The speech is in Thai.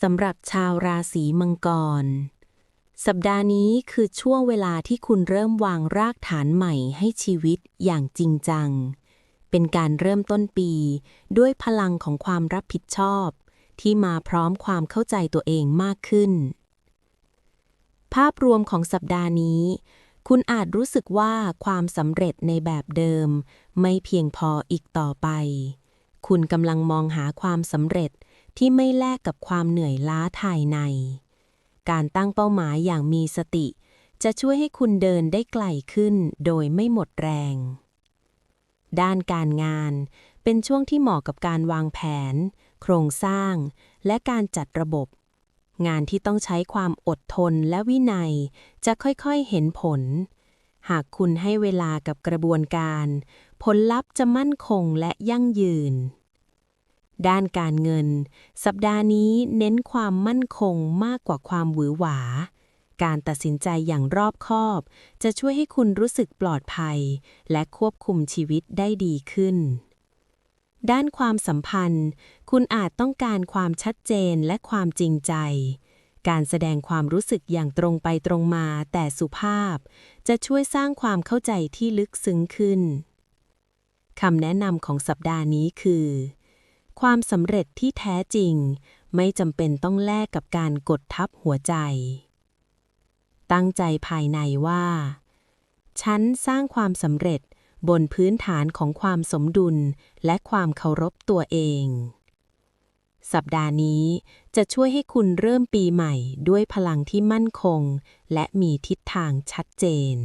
สำหรับชาวราศีมังกร สัปดาห์นี้คือช่วงเวลาที่คุณเริ่มวางรากฐานใหม่ให้ชีวิตอย่างจริงจัง เป็นการเริ่มต้นปี ด้วยพลังของความรับผิดชอบ ที่มาพร้อมความเข้าใจตัวเองมากขึ้น ภาพรวมของสัปดาห์นี้ คุณอาจรู้สึกว่าความสำเร็จในแบบเดิม ไม่เพียงพออีกต่อไป คุณกำลังมองหาความสำเร็จ ที่ไม่แลกกับความเหนื่อยล้าภายใน การตั้งเป้าหมายอย่างมีสติ จะช่วยให้คุณเดินได้ไกลขึ้นโดยไม่หมดแรง ด้านการงาน เป็นช่วงที่เหมาะกับการวางแผน โครงสร้าง และการจัดระบบ งานที่ต้องใช้ความอดทนและวินัย จะค่อยๆเห็นผล หากคุณให้เวลากับกระบวนการ ผลลัพธ์จะมั่นคงและยั่งยืน ด้านการเงิน สัปดาห์นี้เน้นความมั่นคงมากกว่าความหวือหวา การตัดสินใจอย่างรอบคอบ จะช่วยให้คุณรู้สึกปลอดภัย และควบคุมชีวิตได้ดีขึ้น ด้านความสัมพันธ์ คุณอาจต้องการความชัดเจนและความจริงใจ การแสดงความรู้สึกอย่างตรงไปตรงมาแต่สุภาพ จะช่วยสร้างความเข้าใจที่ลึกซึ้งขึ้นคำแนะนำของสัปดาห์นี้คือ ความสำเร็จที่แท้จริง ไม่จำเป็นต้องแลกกับการกดทับหัวใจ ตั้งใจภายในว่า ฉันสร้างความสำเร็จบนพื้นฐานของความสมดุลและความเคารพตัวเอง สัปดาห์นี้จะช่วยให้คุณเริ่มปีใหม่ด้วยพลังที่มั่นคง และมีทิศทางชัดเจน